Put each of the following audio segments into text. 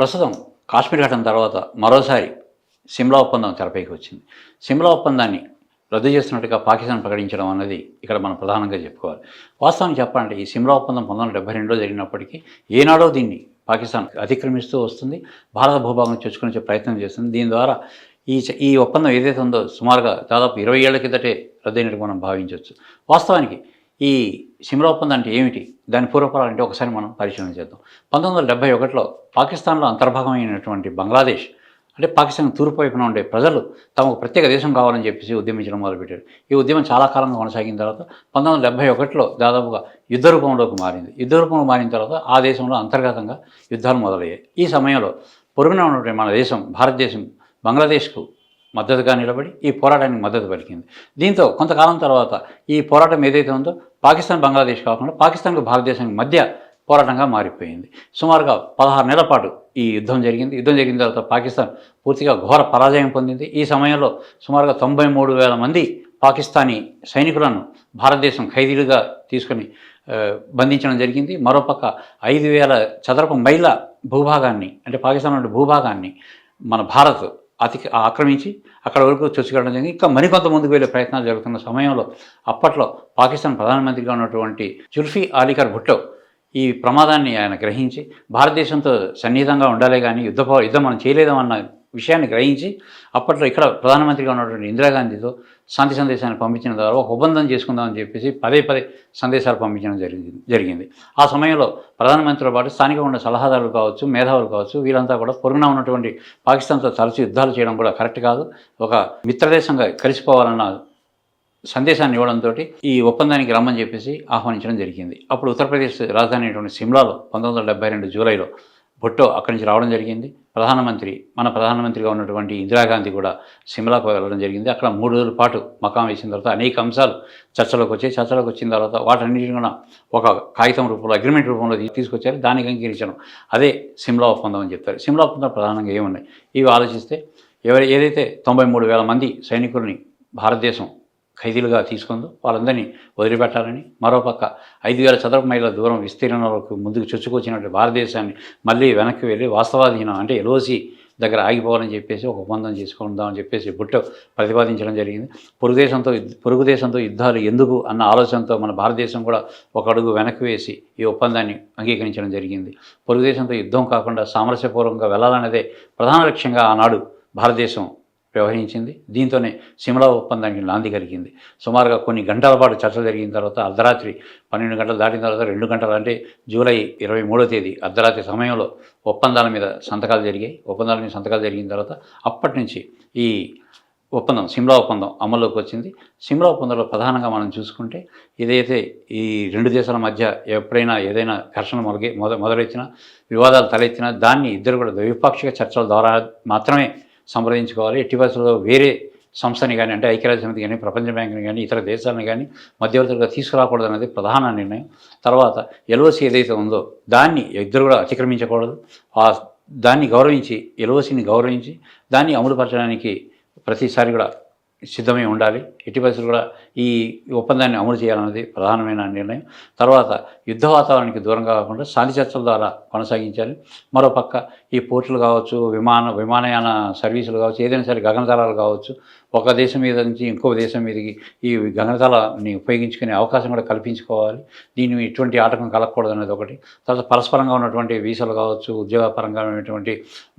ప్రస్తుతం కాశ్మీర్ ఘటన తర్వాత మరోసారి సిమ్లా ఒప్పందం తెరపైకి వచ్చింది. సిమ్లా ఒప్పందాన్ని రద్దు చేస్తున్నట్టుగా పాకిస్తాన్ ప్రకటించడం అనేది ఇక్కడ మనం ప్రధానంగా చెప్పుకోవాలి. వాస్తవానికి చెప్పాలంటే ఈ సిమ్లా ఒప్పందం పంతొమ్మిది వందల డెబ్బై రెండులో జరిగినప్పటికీ ఏనాడో దీన్ని పాకిస్తాన్ అతిక్రమిస్తూ వస్తుంది. భారత భూభాగం చొచ్చుకునే ప్రయత్నం చేస్తుంది. దీని ద్వారా ఈ ఈ ఒప్పందం ఏదైతే ఉందో సుమారుగా దాదాపు ఇరవై ఏళ్ళ కిందటే రద్దయినట్టు మనం భావించవచ్చు. వాస్తవానికి ఈ సిమ్లా ఒప్పందం అంటే ఏమిటి? దాని పూర్వపరాలు అంటే ఒకసారి మనం పరిశీలన చేద్దాం. పంతొమ్మిది వందల డెబ్బై ఒకటిలో పాకిస్తాన్లో అంతర్భాగమైనటువంటి బంగ్లాదేశ్ అంటే పాకిస్తాన్ తూర్పు వైపున ఉండే ప్రజలు తమకు ప్రత్యేక దేశం కావాలని చెప్పేసి ఉద్యమించడం మొదలుపెట్టారు. ఈ ఉద్యమం చాలా కాలంగా కొనసాగిన తర్వాత పంతొమ్మిది వందల డెబ్బై ఒకటిలో దాదాపుగా యుద్ధ రూపంలోకి మారింది. యుద్ధ రూపంలో మారిన తర్వాత ఆ దేశంలో అంతర్గతంగా యుద్ధాలు మొదలయ్యాయి. ఈ సమయంలో పొరుగున ఉన్నటువంటి మన దేశం భారతదేశం బంగ్లాదేశ్కు మద్దతుగా నిలబడి ఈ పోరాటానికి మద్దతు పలికింది. దీంతో కొంతకాలం తర్వాత ఈ పోరాటం ఏదైతే ఉందో పాకిస్తాన్ బంగ్లాదేశ్ కాకుండా పాకిస్తాన్కు భారతదేశానికి మధ్య పోరాటంగా మారిపోయింది. సుమారుగా పదహారు నెలల పాటు ఈ యుద్ధం జరిగింది. యుద్ధం జరిగిన తర్వాత పాకిస్తాన్ పూర్తిగా ఘోర పరాజయం పొందింది. ఈ సమయంలో సుమారుగా తొంభై మూడు వేల మంది పాకిస్తానీ సైనికులను భారతదేశం ఖైదీలుగా తీసుకొని బంధించడం జరిగింది. మరోపక్క ఐదు వేల చదరపు మైళ్ళ భూభాగాన్ని అంటే పాకిస్తాన్ నుండి భూభాగాన్ని మన భారత్ అతి ఆక్రమించి అక్కడ వరకు చొచ్చుకోవడం జరిగింది. ఇంకా మరికొంత ముందుకు వెళ్ళే ప్రయత్నాలు జరుగుతున్న సమయంలో అప్పట్లో పాకిస్తాన్ ప్రధానమంత్రిగా ఉన్నటువంటి జుల్ఫీ ఆలికర్ భుట్టో ఈ ప్రమాదాన్ని ఆయన గ్రహించి భారతదేశంతో సన్నిహితంగా ఉండాలి కానీ యుద్ధ యుద్ధం మనం చేయలేదన్న విషయాన్ని గ్రహించి అప్పట్లో ఇక్కడ ప్రధానమంత్రిగా ఉన్నటువంటి ఇందిరాగాంధీతో శాంతి సందేశాన్ని పంపించిన ద్వారా ఒక ఒప్పందం చేసుకుందామని చెప్పేసి పదే పదే సందేశాలు పంపించడం జరిగింది జరిగింది. ఆ సమయంలో ప్రధానమంత్రితో పాటు స్థానికంగా ఉన్న సలహాదారులు కావచ్చు మేధావులు కావచ్చు వీళ్ళంతా కూడా పొరుగున ఉన్నటువంటి పాకిస్తాన్తో తరచూ యుద్ధాలు చేయడం కూడా కరెక్ట్ కాదు. ఒక మిత్రదేశంగా కలిసిపోవాలన్న సందేశాన్ని ఇవ్వడంతో ఈ ఒప్పందానికి రమ్మని చెప్పేసి ఆహ్వానించడం జరిగింది. అప్పుడు ఉత్తరప్రదేశ్ రాజధాని అయినటువంటి సిమ్లాలో పంతొమ్మిది వందల డెబ్బై రెండు జూలైలో భుట్టో అక్కడి నుంచి రావడం జరిగింది. ప్రధానమంత్రి మన ప్రధానమంత్రిగా ఉన్నటువంటి ఇందిరాగాంధీ కూడా సిమ్లాకు వెళ్ళడం జరిగింది. అక్కడ మూడు రోజుల పాటు మకాం వేసిన తర్వాత అనేక అంశాలు చర్చలోకి వచ్చాయి. చర్చలోకి వచ్చిన తర్వాత వాటన్నిటిని కూడా ఒక కాగితం రూపంలో అగ్రిమెంట్ రూపంలో తీసుకొచ్చారు. దానికి అంగీకరించడం. అదే సిమ్లా ఒప్పందం అని చెప్తారు. సిమ్లా ఒప్పందం ప్రధానంగా ఏమున్నాయి? ఇవి ఆలోచిస్తే ఎవరు ఏదైతే తొంభై మూడు వేల మంది సైనికుల్ని భారతదేశం ఖైదీలుగా తీసుకుందో వాళ్ళందరినీ వదిలిపెట్టాలని. మరోపక్క ఐదు వేల చదరపు మైళ్ళ దూరం విస్తీర్ణంలోకి ముందుకు చొచ్చుకొచ్చినటువంటి భారతదేశాన్ని మళ్ళీ వెనక్కి వెళ్ళి వాస్తవాధీనం అంటే ఎల్ఓసి దగ్గర ఆగిపోవాలని చెప్పేసి ఒక ఒప్పందం చేసుకుందామని చెప్పేసి బుట్ట ప్రతిపాదించడం జరిగింది. పొరుగు దేశంతో యుద్ధ- పొరుగు దేశంతో యుద్ధాలు ఎందుకు అన్న ఆలోచనతో మన భారతదేశం కూడా ఒక అడుగు వెనక్కి వేసి ఈ ఒప్పందాన్ని అంగీకరించడం జరిగింది. పొరుగు దేశంతో యుద్ధం కాకుండా సామరస్యపూర్వకంగా వెళ్ళాలన్నదే ప్రధాన లక్ష్యంగా ఆనాడు భారతదేశం వ్యవహరించింది దీంతోనే సిమ్లా ఒప్పందానికి నాంది కలిగింది. సుమారుగా కొన్ని గంటల పాటు చర్చ జరిగిన తర్వాత అర్ధరాత్రి పన్నెండు గంటలు దాటిన తర్వాత రెండు గంటలు అంటే జూలై ఇరవై మూడో తేదీ అర్ధరాత్రి సమయంలో ఒప్పందాల మీద సంతకాలు జరిగాయి. ఒప్పందాల మీద సంతకాలు జరిగిన తర్వాత అప్పటి నుంచి ఈ ఒప్పందం సిమ్లా ఒప్పందం అమల్లోకి వచ్చింది. సిమ్లా ఒప్పందంలో ప్రధానంగా మనం చూసుకుంటే ఇదైతే ఈ రెండు దేశాల మధ్య ఎప్పుడైనా ఏదైనా ఘర్షణ మొదలై మొద మొదలెత్తినా వివాదాలు తలెత్తినా దాన్ని ఇద్దరు కూడా ద్వైపాక్షిక చర్చల ద్వారా మాత్రమే సంప్రదించుకోవాలి. ఎట్టి పరిస్థితుల్లో వేరే సంస్థని కానీ అంటే ఐక్యరాజ్య సమితి కానీ ప్రపంచ బ్యాంకుని కానీ ఇతర దేశాలను కానీ మధ్యవర్తులుగా తీసుకురాకూడదు అనేది ప్రధాన నిర్ణయం. తర్వాత ఎల్ఓసి ఏదైతే ఉందో దాన్ని ఇద్దరు కూడా అతిక్రమించకూడదు. ఆ దాన్ని గౌరవించి ఎల్ఓసిని గౌరవించి దాన్ని అమలుపరచడానికి ప్రతిసారి కూడా సిద్ధమై ఉండాలి. ఎట్టి పరిస్థితులు కూడా ఈ ఒప్పందాన్ని అమలు చేయాలన్నది ప్రధానమైన నిర్ణయం. తర్వాత యుద్ధ వాతావరణానికి దూరంగా కాకుండా శాంతి చర్చల ద్వారా కొనసాగించాలి. మరోపక్క ఈ పోర్టులు కావచ్చు విమాన విమానయాన సర్వీసులు కావచ్చు ఏదైనా సరే గగనతలాలు కావచ్చు ఒక దేశం మీద నుంచి ఇంకో దేశం మీదకి ఈ గగనతలని ఉపయోగించుకునే అవకాశం కూడా కల్పించుకోవాలి. దీన్ని ఎటువంటి ఆటకం కలగకూడదు అనేది ఒకటి. తర్వాత పరస్పరంగా ఉన్నటువంటి వీసాలు కావచ్చు ఉద్యోగపరంగా ఉన్నటువంటి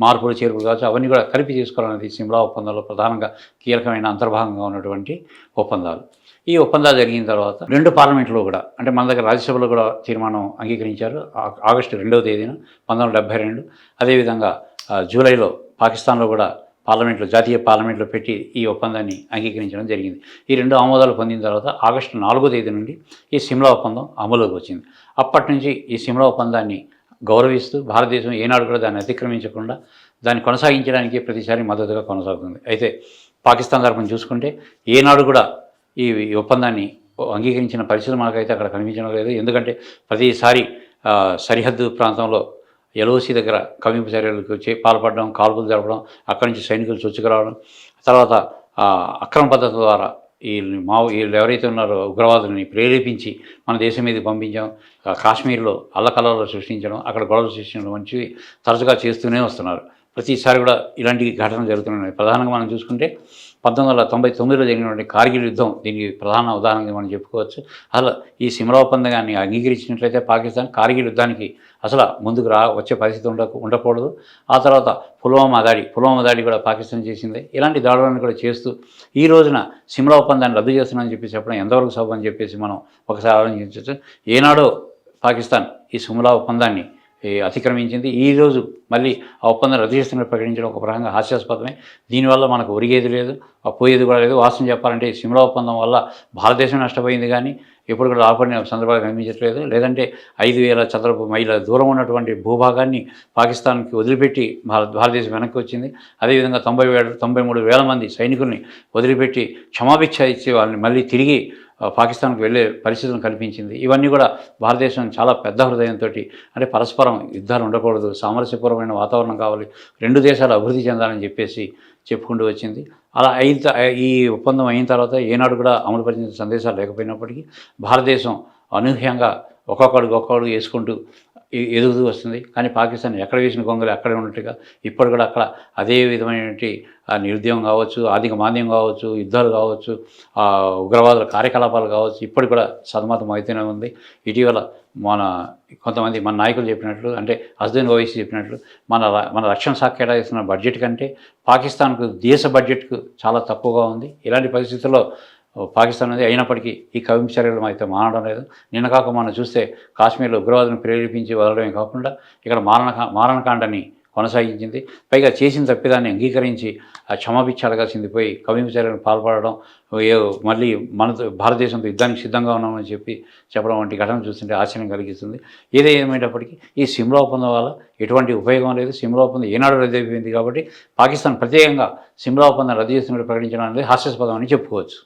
మార్పులు చేర్పులు కావచ్చు అవన్నీ కూడా కలిపి చేసుకోవాలనేది సిమ్లా ఒప్పందంలో ప్రధానంగా కీలకమైన అంతర్భాగంగా ఉన్నటువంటి ఒప్పందాలు. ఈ ఒప్పందాలు జరిగిన తర్వాత రెండు పార్లమెంట్లో కూడా అంటే మన దగ్గర రాజ్యసభలో కూడా తీర్మానం అంగీకరించారు. ఆగస్టు రెండవ తేదీన పంతొమ్మిది వందల డెబ్బై రెండు. అదేవిధంగా జూలైలో పాకిస్తాన్లో కూడా పార్లమెంట్లో జాతీయ పార్లమెంట్లో పెట్టి ఈ ఒప్పందాన్ని అంగీకరించడం జరిగింది. ఈ రెండు ఆమోదాలు పొందిన తర్వాత ఆగస్టు నాలుగో తేదీ నుండి ఈ సిమ్లా ఒప్పందం అమలులోకి వచ్చింది. అప్పటి నుంచి ఈ సిమ్లా ఒప్పందాన్ని గౌరవిస్తూ భారతదేశం ఏనాడు కూడా దాన్ని అతిక్రమించకుండా దాన్ని కొనసాగించడానికి ప్రతిసారి మద్దతుగా కొనసాగుతుంది. అయితే పాకిస్తాన్ తరఫున చూసుకుంటే ఏనాడు కూడా ఈ ఒప్పందాన్ని అంగీకరించిన పరిస్థితులు మనకైతే అక్కడ కనిపించడం లేదు. ఎందుకంటే ప్రతిసారి సరిహద్దు ప్రాంతంలో ఎల్ఓసి దగ్గర కవింపు చర్యలకు వచ్చి పాల్పడడం కాల్పులు జరపడం అక్కడి నుంచి సైనికులు చొచ్చుకురావడం తర్వాత అక్రమ పద్ధతి ద్వారా ఈ మా వీళ్ళు ఎవరైతే ఉన్నారో ఉగ్రవాదుల్ని ప్రేరేపించి మన దేశం మీద పంపించాం. కాశ్మీర్లో అల్లకలలో సృష్టించడం అక్కడ గొడవలు సృష్టించడం వంటివి తరచుగా చేస్తూనే వస్తున్నారు. ప్రతిసారి కూడా ఇలాంటి ఘటనలు జరుగుతున్నాయి. ప్రధానంగా మనం చూసుకుంటే పంతొమ్మిది వందల తొంభై తొమ్మిదిలో జరిగినటువంటి కార్గిల్ యుద్ధం దీనికి ప్రధాన ఉదాహరణగా మనం చెప్పుకోవచ్చు. అసలు ఈ సిమ్లా ఒప్పందాన్ని అంగీకరించినట్లయితే పాకిస్తాన్ కార్గిల్ యుద్ధానికి అసలు ముందుకు రా వచ్చే పరిస్థితి ఉండకు ఉండకూడదు. ఆ తర్వాత పుల్వామా దాడి పుల్వామా దాడి కూడా పాకిస్తాన్ చేసింది. ఇలాంటి దాడులను కూడా చేస్తూ ఈ రోజున సిమ్లా ఒప్పందాన్ని రద్దు చేస్తున్నామని చెప్పి చెప్పడం ఎంతవరకు సభ అని చెప్పేసి మనం ఒకసారి ఆలోచించవచ్చు. ఏనాడో పాకిస్తాన్ ఈ సిమ్లా ఒప్పందాన్ని అతిక్రమించింది. ఈరోజు మళ్ళీ ఆ ఒప్పందం రద్దు చేస్తున్నట్టు ప్రకటించడం ఒక పరంగా హాస్యాస్పదమే. దీనివల్ల మనకు ఒరిగేది లేదు ఆ పోయేది కూడా లేదు. వాస్తవం చెప్పాలంటే సిమ్లా ఒప్పందం వల్ల భారతదేశం నష్టపోయింది కానీ ఎప్పుడు కూడా ఆపడిన సందర్భాలు కనిపించట్లేదు లేదంటే ఐదు వేల చదరపు మైళ్ళ దూరం ఉన్నటువంటి భూభాగాన్ని పాకిస్తాన్కి వదిలిపెట్టి భారత భారతదేశం వెనక్కి వచ్చింది. అదేవిధంగా తొంభై వేల తొంభై మూడు వేల మంది సైనికుల్ని వదిలిపెట్టి క్షమాభిక్ష ఇచ్చి వాళ్ళని మళ్ళీ తిరిగి పాకిస్తాన్కు వెళ్ళే పరిస్థితులను కల్పించింది ఇవన్నీ కూడా భారతదేశం చాలా పెద్ద హృదయంతో అంటే పరస్పరం యుద్ధాలు ఉండకూడదు సామరస్యపూర్వమైన వాతావరణం కావాలి రెండు దేశాలు అభివృద్ధి చెందాలని చెప్పేసి చెప్పుకుంటూ వచ్చింది. అలా అయిన ఈ ఒప్పందం అయిన తర్వాత ఏనాడు కూడా అమలుపరిచిన సందేశాలు లేకపోయినప్పటికీ భారతదేశం అనూహ్యంగా ఒక్కొక్కడికి ఒక్కొక్కడు వేసుకుంటూ ఎదుగుతూ వస్తుంది. కానీ పాకిస్తాన్ ఎక్కడ వేసిన గొంగలు అక్కడే ఉన్నట్టుగా ఇప్పుడు కూడా అక్కడ అదే విధమైనటువంటి నిరుద్యోగం కావచ్చు ఆర్థిక మాంద్యం కావచ్చు యుద్ధాలు కావచ్చు ఉగ్రవాదుల కార్యకలాపాలు కావచ్చు ఇప్పటికి కూడా సదమతం అవుతూనే ఉంది. ఇటీవల మన కొంతమంది మన నాయకులు చెప్పినట్లు అంటే అజ్దీన్ ఓవైసీ చెప్పినట్లు మన మన రక్షణ శాఖ కేటాయిస్తున్న బడ్జెట్ కంటే పాకిస్తాన్కు దేశ బడ్జెట్కు చాలా తక్కువగా ఉంది. ఇలాంటి పరిస్థితుల్లో పాకిస్తాన్ అనేది అయినప్పటికీ ఈ కవింపు చర్యలు అయితే మానడం లేదు. నిన్న కాక మనం చూస్తే కాశ్మీర్లో ఉగ్రవాదులను ప్రేరేపించి వదలడమే కాకుండా ఇక్కడ మారణ మారణకాండని కొనసాగించింది. పైగా చేసిన తప్పిదాన్ని అంగీకరించి ఆ క్షమాభిక్ష అడగాల్సింది పోయి కవింపు పాల్పడడం ఏ మళ్ళీ మనతో భారతదేశంతో యుద్ధానికి సిద్ధంగా ఉన్నామని చెప్పి చెప్పడం వంటి ఘటన చూస్తుంటే ఆశ్చర్యం కలిగిస్తుంది. ఏదేమైనప్పటికీ ఈ సిమ్లా ఒప్పందం వల్ల ఎటువంటి ఉపయోగం లేదు. సిమ్లా ఒప్పందం ఏనాడు రద్దయిపోయింది కాబట్టి పాకిస్తాన్ ప్రత్యేకంగా సిమ్లా ఒప్పందం రద్దు చేస్తున్నట్టు ప్రకటించడం అనేది హాస్యాస్పదం అని చెప్పుకోవచ్చు.